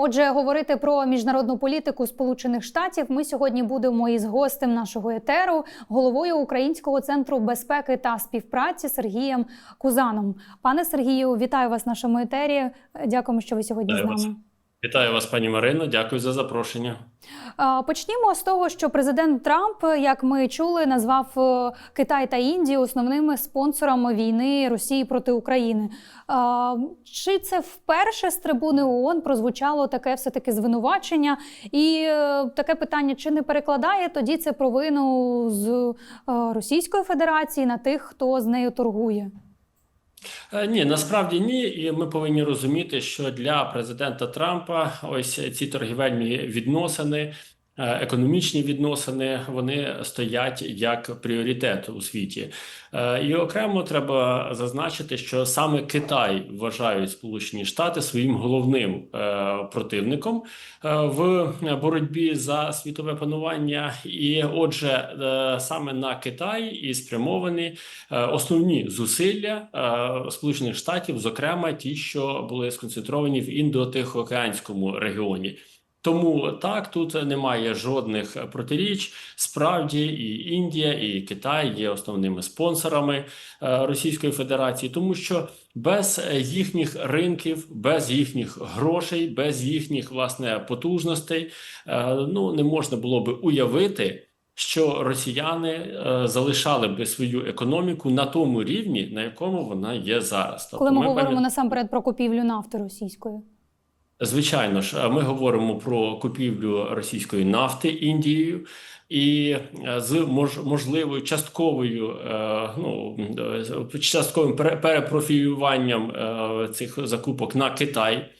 Отже, говорити про міжнародну політику Сполучених Штатів ми сьогодні будемо із гостем нашого етеру, головою Українського центру безпеки та співпраці Сергієм Кузаном. Пане Сергію, вітаю вас в нашому етері. Дякуємо, що ви сьогодні Дай з вас. Вітаю вас, пані Марино. Дякую за запрошення. Почнімо з того, що президент Трамп, як ми чули, назвав е, Китай та Індію основними спонсорами війни Росії проти України. Чи це вперше з трибуни ООН прозвучало таке все таки звинувачення? І е, таке питання: чи не перекладає тоді це провину з е, Російської Федерації на тих, хто з нею торгує? Е, Ні, насправді ні, і ми повинні розуміти, що для президента Трампа ось ці торгівельні відносини, економічні відносини, вони стоять як пріоритет у світі. Е, І окремо треба зазначити, що саме Китай вважають Сполучені Штати своїм головним е, противником е, в боротьбі за світове панування. І отже, е, саме на Китай і спрямовані е, основні зусилля е, Сполучених Штатів, зокрема ті, що були сконцентровані в індо-тихоокеанському регіоні. Тому так тут немає жодних протиріч. Справді, і Індія, і Китай є основними спонсорами е, Російської Федерації, тому що без їхніх ринків, без їхніх грошей, без їхніх власне потужностей, е, ну не можна було би уявити. Що росіяни е, залишали би свою економіку на тому рівні, на якому вона є зараз. Тобто Коли ми ми говоримо пам'ят- насамперед про купівлю нафти російської? Звичайно ж, ми говоримо про купівлю російської нафти Індією. І е, з мож, можливою частковою, е, ну е, частковим пере- перепрофілюванням е, цих закупок на Китай.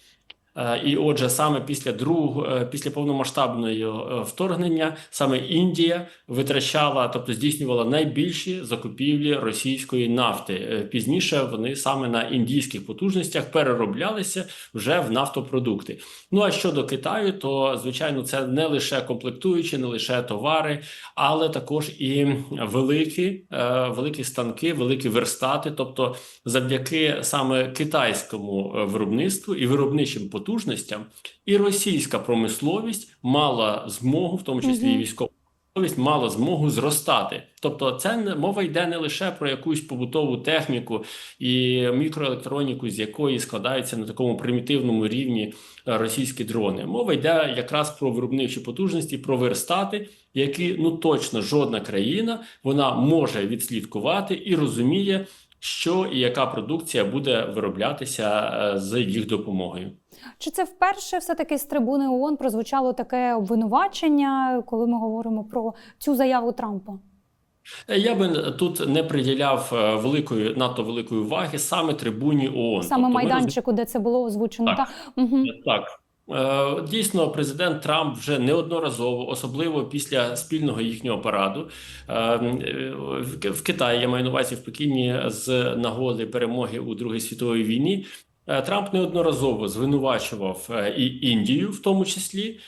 Е, І отже, саме після другого, е, після повномасштабного е, вторгнення, саме Індія витрачала, тобто здійснювала найбільші закупівлі російської нафти. Пізніше вони саме на індійських потужностях перероблялися вже в нафтопродукти. Ну а щодо Китаю, то звичайно це не лише комплектуючі, не лише товари, але також і великі, великі станки, великі верстати. Тобто, завдяки саме китайському виробництву і виробничим потужностям, і російська промисловість мала змогу, в тому числі і військова. промисловість Мала змогу зростати, тобто це не мова йде не лише про якусь побутову техніку і мікроелектроніку, з якої складаються на такому примітивному рівні російські дрони. Мова йде якраз про виробничі потужності, про верстати, які ну точно жодна країна вона може відслідкувати і розуміє, що і яка продукція буде вироблятися е, з їх допомогою. Чи це вперше все-таки з трибуни ООН прозвучало таке обвинувачення, коли ми говоримо про цю заяву Трампа? Е, Я би тут не приділяв е, великої надто великої уваги саме трибуні ООН. Саме Тобто ми майданчику, де це було озвучено? Так. Та? Угу. Так. Е, Дійсно, президент Трамп вже неодноразово, особливо після спільного їхнього параду е, в Китаї, я маю на увазі в Пекіні з нагоди перемоги у Другій світовій війні. е, Трамп неодноразово звинувачував і Індію, в тому числі,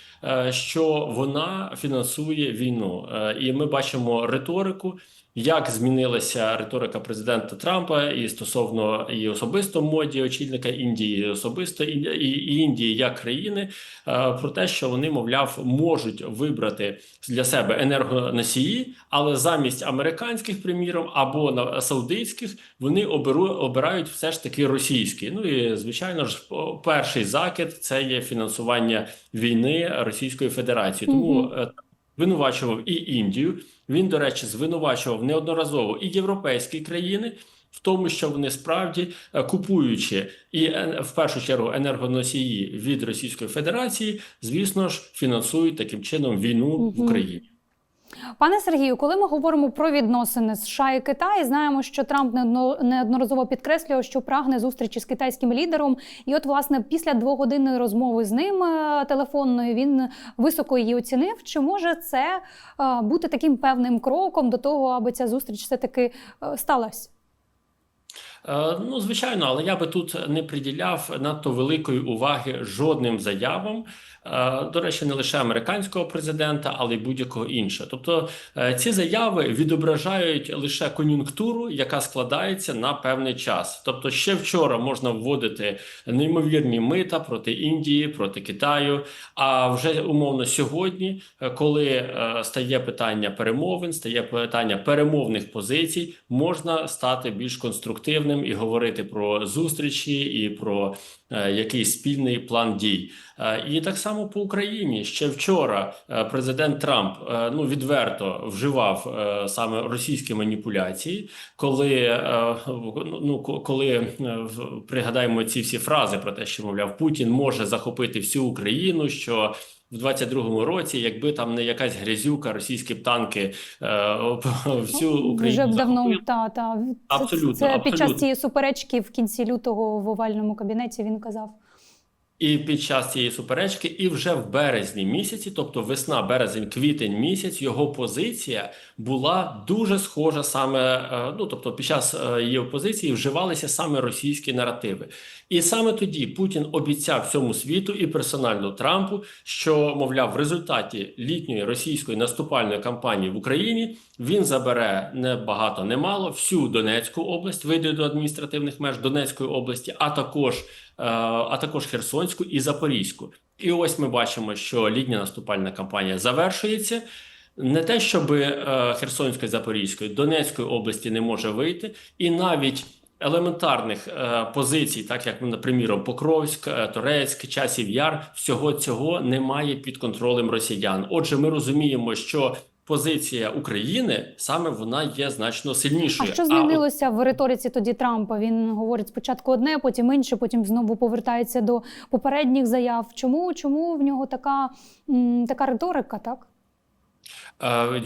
що вона фінансує війну. Е, І ми бачимо риторику, як змінилася риторика президента Трампа і стосовно і особисто моді очільника Індії, особисто і Індії як країни, е, про те, що вони, мовляв, можуть вибрати для себе енергоносії, але замість американських, приміром, або на саудитських, вони оберу, обирають все ж таки російські. Ну і звичайно ж, перший закид це є фінансування війни Російської Федерації. Тому mm -hmm. звинувачував і Індію. Він, до речі, звинувачував неодноразово і європейські країни. В тому, що вони справді е, купуючи і е, в першу чергу енергоносії від Російської Федерації, звісно ж, фінансують таким чином війну в Україні. Пане Сергію, коли ми говоримо про відносини США і Китаю, знаємо, що Трамп неодноразово підкреслював, що прагне зустрічі з китайським лідером. І, от, власне, після двогодинної розмови з ним е, телефонної він високо її оцінив. Чи може це е, бути таким певним кроком до того, аби ця зустріч все таки сталася? Е, Ну, звичайно, але я би тут не приділяв надто великої уваги жодним заявам. Е, До речі, не лише американського президента, але й будь-якого іншого. Тобто е, ці заяви відображають лише кон'юнктуру, яка складається на певний час. Тобто, ще вчора можна вводити неймовірні мита проти Індії, проти Китаю. А вже умовно сьогодні, е, коли стає питання перемовин, стає питання перемовних позицій, можна стати більш конструктивним і говорити про зустрічі і про якийсь спільний план дій. Е, І так само по Україні ще вчора е, президент Трамп е, ну відверто вживав е, саме російські маніпуляції, коли е, ну ко- коли е, пригадаємо ці всі фрази про те, що мовляв Путін може захопити всю Україну. що в 22-му році, якби там не якась грязюка, російські б танки е, всю Україну Вже б давно та та це, Абсолютно, це під час цієї суперечки в кінці лютого в овальному кабінеті він казав. І під час цієї суперечки, і вже в березні місяці, тобто весна, березень, квітень місяць, його позиція була дуже схожа саме. е, Ну тобто, під час е, її позиції вживалися саме російські наративи. І саме тоді Путін обіцяв всьому світу і персонально Трампу, що мовляв, в результаті літньої російської наступальної кампанії в Україні він забере не багато, не мало всю Донецьку область, вийде до адміністративних меж Донецької області, а також а також Херсонську і Запорізьку. І ось ми бачимо, що літня наступальна кампанія завершується. Не те, щоб е, Херсонської, Запорізької, Донецької області не може вийти, і навіть елементарних е, позицій, так як, наприклад, Покровськ, е, Торецьк, Часів Яр, всього цього немає під контролем росіян. Отже, ми розуміємо, що позиція України саме вона є значно А сильнішою. що от змінилося в риториці тоді Трампа? Він говорить спочатку одне, потім інше, потім знову повертається до попередніх заяв. Чому чому в нього така, м, така риторика? Так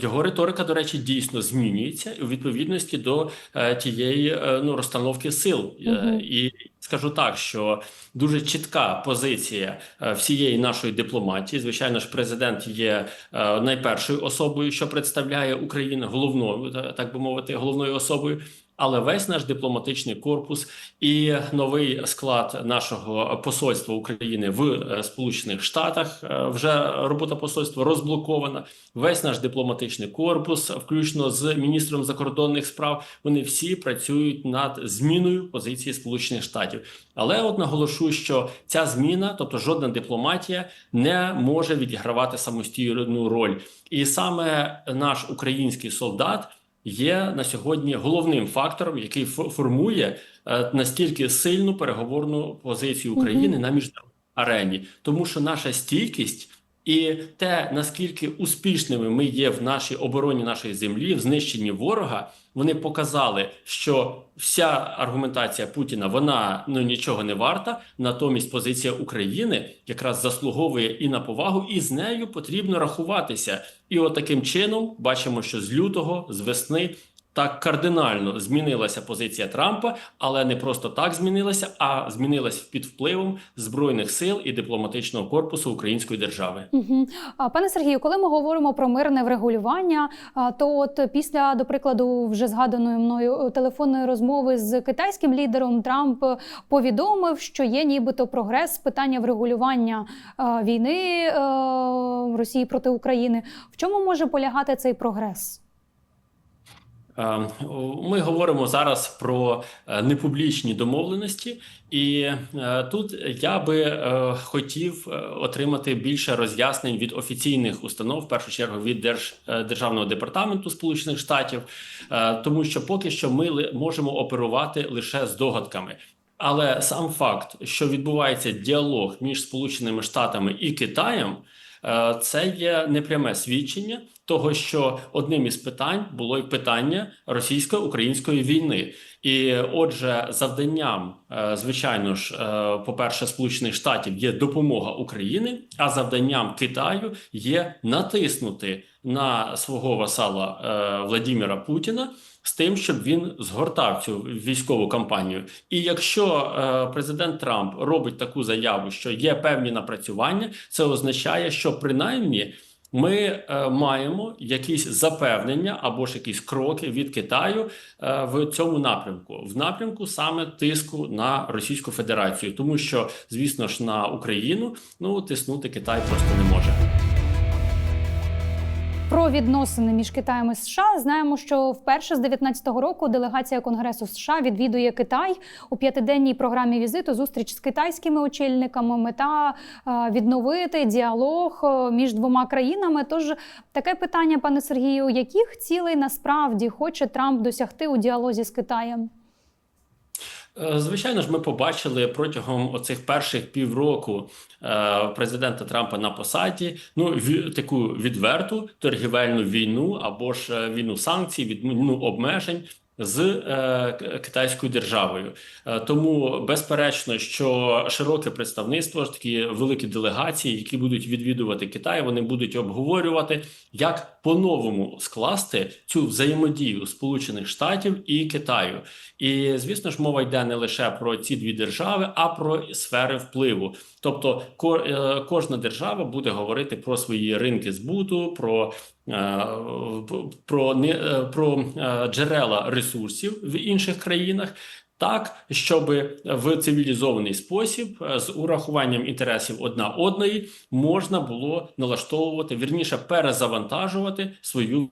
Його риторика, до речі, дійсно змінюється у відповідності до е, тієї е, ну розстановки сил. uh -huh. І скажу так, що дуже чітка позиція е, всієї нашої дипломатії. Звичайно ж, президент є е, найпершою особою, що представляє Україну, головною, та- так би мовити, головною особою. Але весь наш дипломатичний корпус і новий склад нашого посольства України в е, Сполучених Штатах е, вже робота посольства розблокована. Весь наш дипломатичний корпус, включно з міністром закордонних справ, вони всі працюють над зміною позиції Сполучених Штатів. Але от наголошу, що ця зміна, тобто жодна дипломатія, не може відігравати самостійну роль, і саме наш український солдат є на сьогодні головним фактором, який фо- формує е, настільки сильну переговорну позицію України на міжнародній арені, тому що наша стійкість. І те, наскільки успішними ми є в нашій обороні нашої землі, в знищенні ворога, вони показали, що вся аргументація Путіна вона ну нічого не варта. Натомість позиція України якраз заслуговує і на повагу, і з нею потрібно рахуватися. І от таким чином бачимо, що з лютого, з весни. Так кардинально змінилася позиція Трампа, але не просто так змінилася, а змінилась під впливом збройних сил і дипломатичного корпусу Української держави. Угу. Пане Сергію, коли ми говоримо про мирне врегулювання, то от після, до прикладу, вже згаданої мною е, телефонної розмови з китайським лідером Трамп повідомив, що є нібито прогрес питання врегулювання війни е, Росії проти України. В чому може полягати цей прогрес? Е, Ми говоримо зараз про е, непублічні домовленості, і е, тут я би е, хотів отримати більше роз'яснень від офіційних установ, в першу чергу від Держ, Державного департаменту Сполучених Штатів, тому що поки що ми можемо оперувати лише з догадками. Але сам факт, що відбувається діалог між Сполученими Штатами і Китаєм, це є непряме свідчення того, що одним із питань було й питання російсько-української війни. І отже, завданням, е, звичайно ж, е, по-перше, Сполучених Штатів є допомога Україні, а завданням Китаю є натиснути на свого васала е, Владіміра Путіна з тим, щоб він згортав цю військову кампанію. І якщо е, президент Трамп робить таку заяву, що є певні напрацювання, це означає, що принаймні ми е, маємо якісь запевнення або ж якісь кроки від Китаю е, в цьому напрямку, в напрямку саме тиску на Російську Федерацію, тому що, звісно ж, на Україну ну тиснути Китай просто не може. Про відносини між Китаєм і США знаємо, що вперше з 19-го року делегація Конгресу США відвідує Китай у п'ятиденній програмі візиту. Зустріч з китайськими очільниками. Мета е, відновити діалог е, між двома країнами. Тож таке питання, пане Сергію, яких цілей насправді хоче Трамп досягти у діалозі з Китаєм? Е, Звичайно ж, ми побачили протягом оцих перших півроку е, президента Трампа на посаді ну таку відверту торгівельну війну або ж е, війну санкцій, відміну обмежень. З е, китайською державою, Е, тому безперечно, що широке представництво ж такі великі делегації, які будуть відвідувати Китай, вони будуть обговорювати, як по-новому скласти цю взаємодію Сполучених Штатів і Китаю. І звісно ж, мова йде не лише про ці дві держави, а про сфери впливу. Тобто, ко- е, кожна держава буде говорити про свої ринки збуту, про, про, не- е, про е, джерела ресурсів в інших країнах. Так, щоб в цивілізований спосіб е, з урахуванням інтересів одна одної можна було налаштовувати, вірніше перезавантажувати свою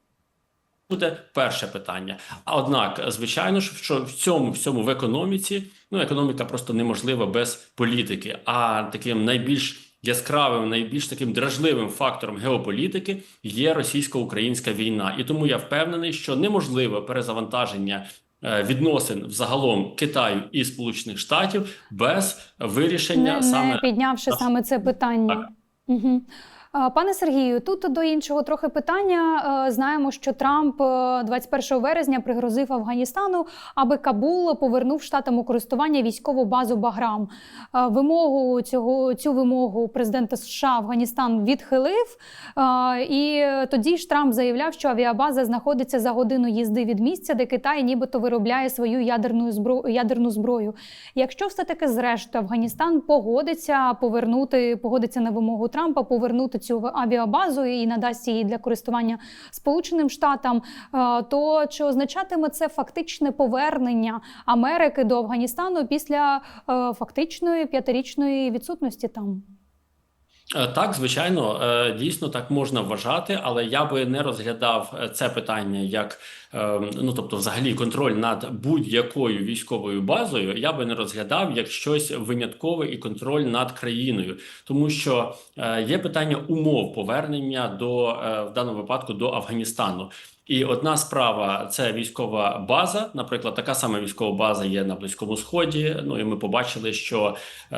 буде перше питання. А однак, звичайно ж, що в цьому всьому в економіці, ну економіка просто неможлива без політики. А таким найбільш яскравим, найбільш таким дражливим фактором геополітики є російсько-українська війна. І тому я впевнений, що неможливе перезавантаження. е, Відносин взагалом Китаю і Сполучених Штатів без вирішення Не, саме не піднявши саме це питання. Так. Угу. Пане Сергію, тут до іншого трохи питання. Е, Знаємо, що Трамп е, 21 вересня пригрозив Афганістану, аби Кабул повернув штатам у користування військову базу Баграм. Е, Вимогу цього цю вимогу президента США Афганістан відхилив. Е, І тоді ж Трамп заявляв, що авіабаза знаходиться за годину їзди від місця, де Китай нібито виробляє свою ядерну зброю ядерну зброю. Якщо все таки зрештою Афганістан погодиться повернути, погодиться на вимогу Трампа, повернути цю авіабазу і надасть її для користування Сполученим Штатам, е, то чи означатиме це фактичне повернення Америки до Афганістану після е, фактичної п'ятирічної відсутності там? Е, Так, звичайно, е, дійсно так можна вважати, але я би не розглядав е, це питання як ну, тобто, взагалі, контроль над будь-якою військовою базою. Я би не розглядав як щось виняткове і контроль над країною, тому що є питання умов повернення до в даному випадку до Афганістану. І одна справа це військова база. Наприклад, така сама військова база є на Близькому Сході. Ну і ми побачили, що е,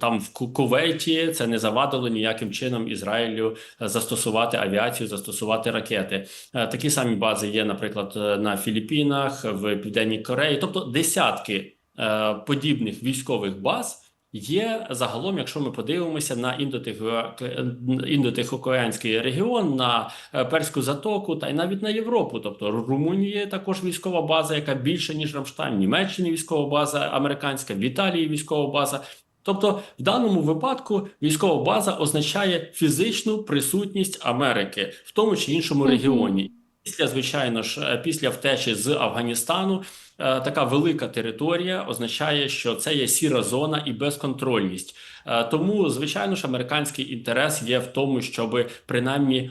там в Ку- Кувейті це не завадило ніяким чином Ізраїлю застосувати авіацію, застосувати ракети. Е, такі самі бази є, наприклад, на Філіппінах, в Південній Кореї, тобто десятки е, подібних військових баз. Є загалом, якщо ми подивимося на індотихо- індотихоокеанський регіон, на е, Перську затоку та й навіть на Європу. Тобто Ру- Румунії є також військова база, яка більше ніж Рамштайн, Німеччині військова база американська, в Італії військова база. Тобто, в даному випадку військова база означає фізичну присутність Америки в тому чи іншому регіоні. Після, звичайно ж, е, після втечі з Афганістану е, така велика територія означає, що це є сіра зона і безконтрольність. Е, Тому, звичайно ж, американський інтерес є в тому, щоб принаймні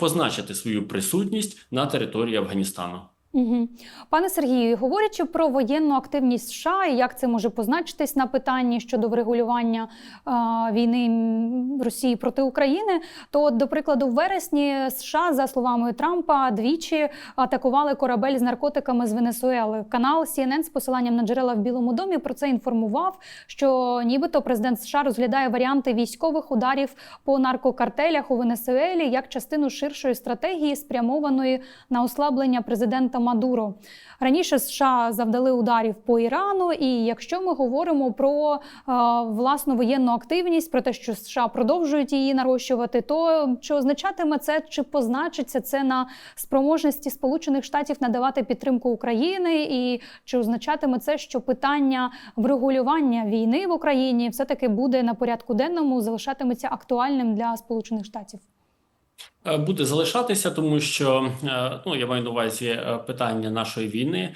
позначити свою присутність на території Афганістану. Угу. Пане Сергію, говорячи про воєнну активність США і як це може позначитись на питанні щодо врегулювання е, війни Росії проти України, то до прикладу, в вересні США, за словами Трампа, двічі атакували корабель з наркотиками з Венесуели. Канал CNN з посиланням на джерела в Білому домі про це інформував, що нібито президент США розглядає варіанти військових ударів по наркокартелях у Венесуелі як частину ширшої стратегії, спрямованої на ослаблення президента Мадуро. Раніше США завдали ударів по Ірану. І якщо ми говоримо про е, власну воєнну активність, про те, що США продовжують її нарощувати, то чи означатиме це, чи позначиться це на спроможності Сполучених Штатів надавати підтримку України, і чи означатиме це, що питання врегулювання війни в Україні все таки буде на порядку денному, залишатиметься актуальним для Сполучених Штатів? Е, Буде залишатися, тому що е, ну я маю на увазі е, питання нашої війни,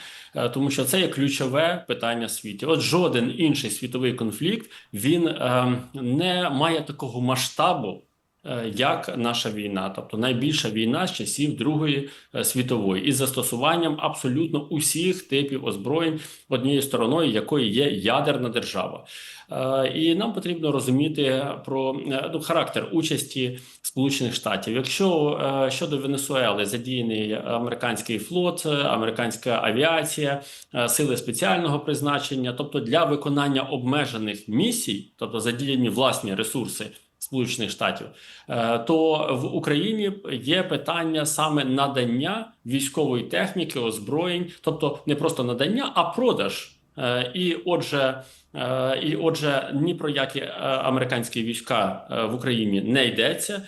тому що це є ключове питання світі. От жоден інший світовий конфлікт він е, не має такого масштабу. Е, Як наша війна, тобто найбільша війна з часів Другої е, світової, із застосуванням абсолютно усіх типів озброєнь, однією стороною якої є ядерна держава, Е, і нам потрібно розуміти про ну, характер участі Сполучених Штатів. Якщо щодо Венесуели задіяний американський флот, американська авіація, сили спеціального призначення, тобто для виконання обмежених місій, тобто задіяні власні ресурси. Сполучених Штатів, е, то в Україні є питання саме надання військової техніки, озброєнь, тобто не просто надання, а продаж. Е, І отже, е, і отже, ні про які американські війська в Україні не йдеться.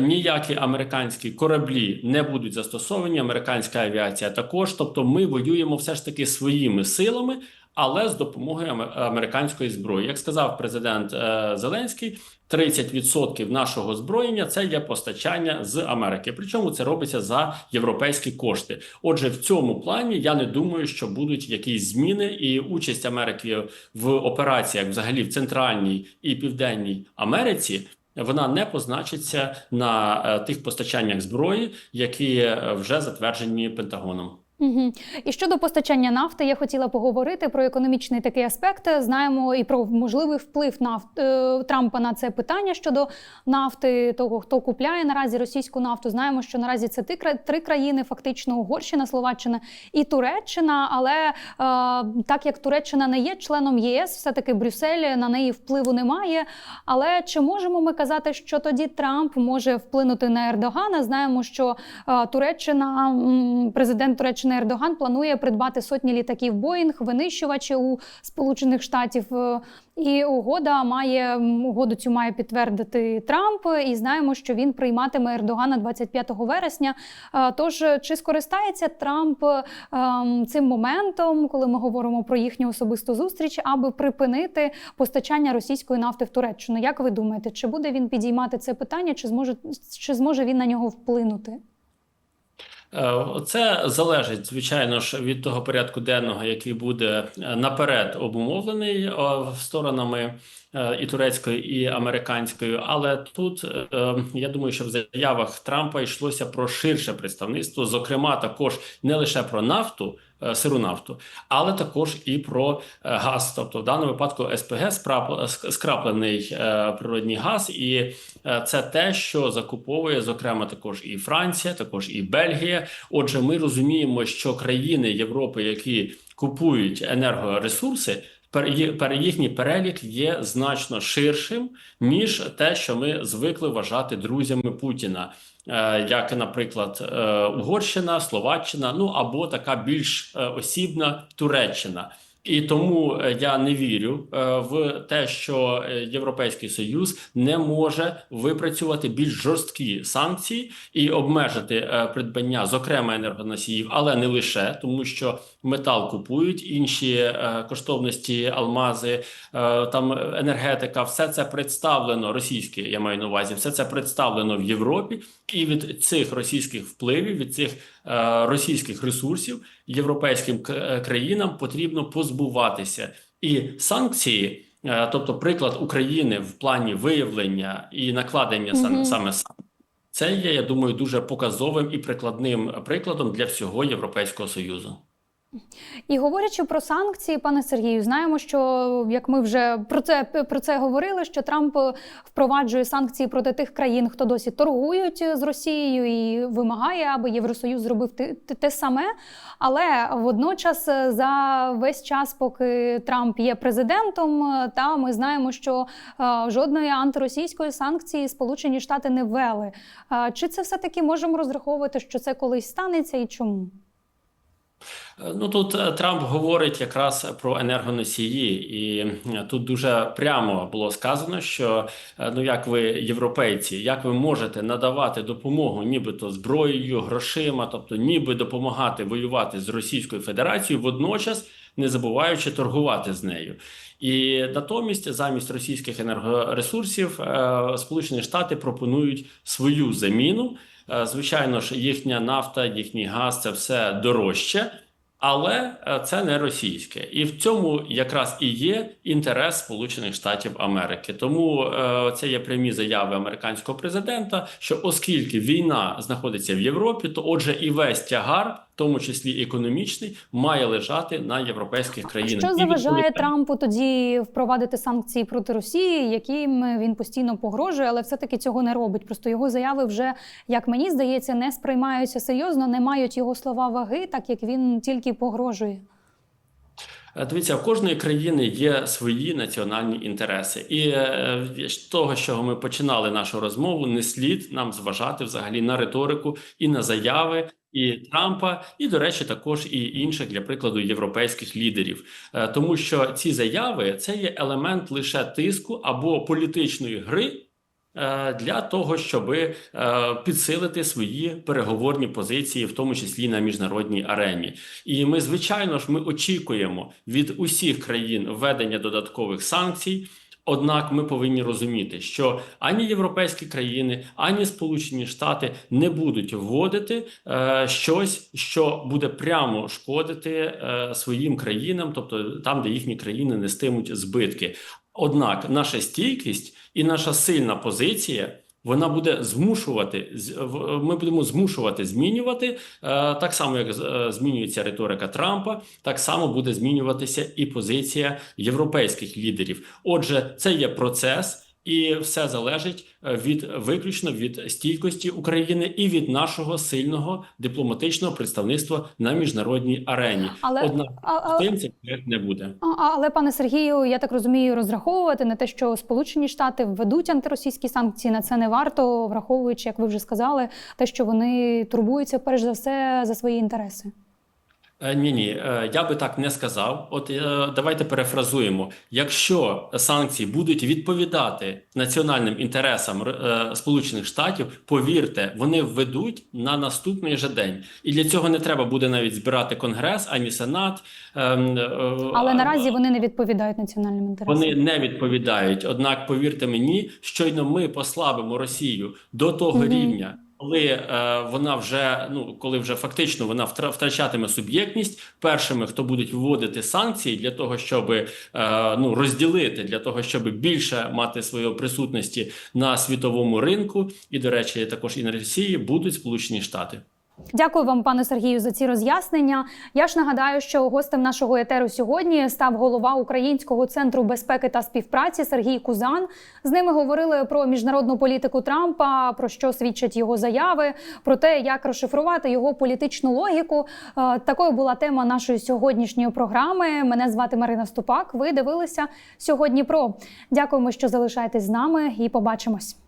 Ніякі американські кораблі не будуть застосовані, американська авіація також. Тобто, ми воюємо все ж таки своїми силами, але з допомогою американської зброї. Як сказав президент е, Зеленський, 30% нашого озброєння це є постачання з Америки. Причому це робиться за європейські кошти. Отже, в цьому плані я не думаю, що будуть якісь зміни, і участь Америки в операціях, взагалі в Центральній і Південній Америці. Вона не позначиться на е, тих постачаннях зброї, які е, вже затверджені Пентагоном. Угу. І щодо постачання нафти, я хотіла поговорити про економічний такий аспект. Знаємо і про можливий вплив нафт е, Трампа на це питання щодо нафти, того хто купляє наразі російську нафту. Знаємо, що наразі це три країни: фактично Угорщина, Словаччина і Туреччина. Але е, так як Туреччина не є членом єС, все таки Брюссель на неї впливу немає. Але чи можемо ми казати, що тоді Трамп може вплинути на Ердогана? Знаємо, що е, Туреччина, президент Туреччини Ердоган планує придбати сотні літаків Боїнг, винищувачі у Сполучених Штатів. Е, І угода має угоду цю має підтвердити Трамп. І знаємо, що він прийматиме Ердогана 25 вересня. Е, Тож чи скористається Трамп е, цим моментом, коли ми говоримо про їхню особисту зустріч, аби припинити постачання російської нафти в Туреччину? Як ви думаєте, чи буде він підіймати це питання, чи зможе чи зможе він на нього вплинути? Е, Це залежить, звичайно ж, від того порядку денного, який буде е, наперед обумовлений е, сторонами і турецькою, і американською. Але тут я думаю, що в заявах Трампа йшлося про ширше представництво, зокрема, також не лише про нафту. Е, Сиру нафту, але також і про е, газ, тобто в даному випадку СПГ скрап- скраплений природний газ, і е, це те, що закуповує зокрема також і Франція, також і Бельгія. Отже, ми розуміємо, що країни Європи, які купують енергоресурси, їхній перелік є значно ширшим ніж те, що ми звикли вважати друзями Путіна. Е, Як, наприклад, е, Угорщина, Словаччина, ну або така більш е, осібна Туреччина. І тому е, я не вірю е, в те, що е, Європейський Союз не може випрацювати більш жорсткі санкції і обмежити придбання, зокрема енергоносіїв, але не лише тому, що метал купують інші коштовності, алмази, там енергетика, все це представлено російське. Я маю на увазі, все це представлено в Європі, і від цих російських впливів, від цих російських ресурсів європейським е, країнам потрібно позбуватися і санкції. е, Тобто, приклад України в плані виявлення і накладення саме, саме санкцій, це є, я думаю, дуже показовим і прикладним прикладом для всього Європейського союзу. І говорячи про санкції, пане Сергію, знаємо, що як ми вже про це про це говорили, що Трамп впроваджує санкції проти тих країн, хто досі торгують з Росією, і вимагає, аби Євросоюз зробив те, те- саме. Але водночас, е, за весь час, поки Трамп є президентом, е, та ми знаємо, що е, жодної антиросійської санкції Сполучені Штати не ввели. Е, Чи це все таки можемо розраховувати, що це колись станеться, і чому? Е, Ну тут е, Трамп говорить якраз про енергоносії, і е, тут дуже прямо було сказано, що ну як ви, європейці, як ви можете надавати допомогу, нібито зброєю, грошима, тобто ніби допомагати воювати з Російською Федерацією, водночас не забуваючи торгувати з нею. І натомість, замість російських енергоресурсів, Сполучені Штати пропонують свою заміну. Е, Звичайно ж, їхня нафта, їхній газ це все дорожче, але е, це не російське, і в цьому якраз і є інтерес Сполучених Штатів Америки. Тому е, це є прямі заяви американського президента. Що оскільки війна знаходиться в Європі, то отже, і весь тягар, тому числі економічний, має лежати на європейських країнах. Що заважає і... Трампу тоді впровадити санкції проти Росії, яким він постійно погрожує, але все-таки цього не робить. Просто його заяви вже, як мені здається, не сприймаються серйозно, не мають його слова ваги, так як він тільки погрожує. Е, Дивіться, в кожної країни є свої національні інтереси, і е, з того, з чого ми починали нашу розмову, не слід нам зважати взагалі на риторику і на заяви. І Трампа, і до речі, також і інших для прикладу європейських лідерів, Е, тому що ці заяви це є елемент лише тиску або політичної гри е, для того, щоб підсилити свої переговорні позиції, в тому числі на міжнародній арені. І ми, звичайно ж, ми очікуємо від усіх країн введення додаткових санкцій. Однак ми повинні розуміти, що ані європейські країни, ані Сполучені Штати не будуть вводити е, щось, що буде прямо шкодити е, своїм країнам, тобто там, де їхні країни нестимуть збитки. Однак наша стійкість і наша сильна позиція. Вона буде змушувати Ми будемо змушувати змінювати е, так само, як е, змінюється риторика Трампа, так само буде змінюватися і позиція європейських лідерів. Отже, це є процес, і все залежить е, від виключно від стійкості України і від нашого сильного дипломатичного представництва на міжнародній арені. Але Однак тим цих не буде. але пане Сергію, я так розумію, розраховувати на те, що Сполучені Штати введуть антиросійські санкції, на це не варто, враховуючи, як ви вже сказали, те, що вони турбуються перш за все за свої інтереси. Ні, ні, я би так не сказав. От е, давайте перефразуємо: якщо санкції будуть відповідати національним інтересам е, Сполучених Штатів, повірте, вони введуть на наступний же день, і для цього не треба буде навіть збирати конгрес ані сенат. ем, е, Але наразі вони не відповідають національним інтересам. вони не відповідають. Однак, повірте мені, щойно ми послабимо Росію до того Мгм. рівня. Коли е, вона вже ну коли вже фактично вона втра- втрачатиме суб'єктність, першими, хто будуть вводити санкції для того, щоб е, ну розділити для того, щоб більше мати своєї присутності на світовому ринку, і до речі, також і на Росії будуть Сполучені Штати. Дякую вам, пане Сергію, за ці роз'яснення. Я ж нагадаю, що гостем нашого етеру сьогодні став голова Українського центру безпеки та співпраці Сергій Кузан. З ними говорили про міжнародну політику Трампа, про що свідчать його заяви, про те, як розшифрувати його політичну логіку. Е, Такою була тема нашої сьогоднішньої програми. Мене звати Марина Ступак. Ви дивилися сьогодні. Про дякуємо, що залишаєтесь з нами, і побачимось.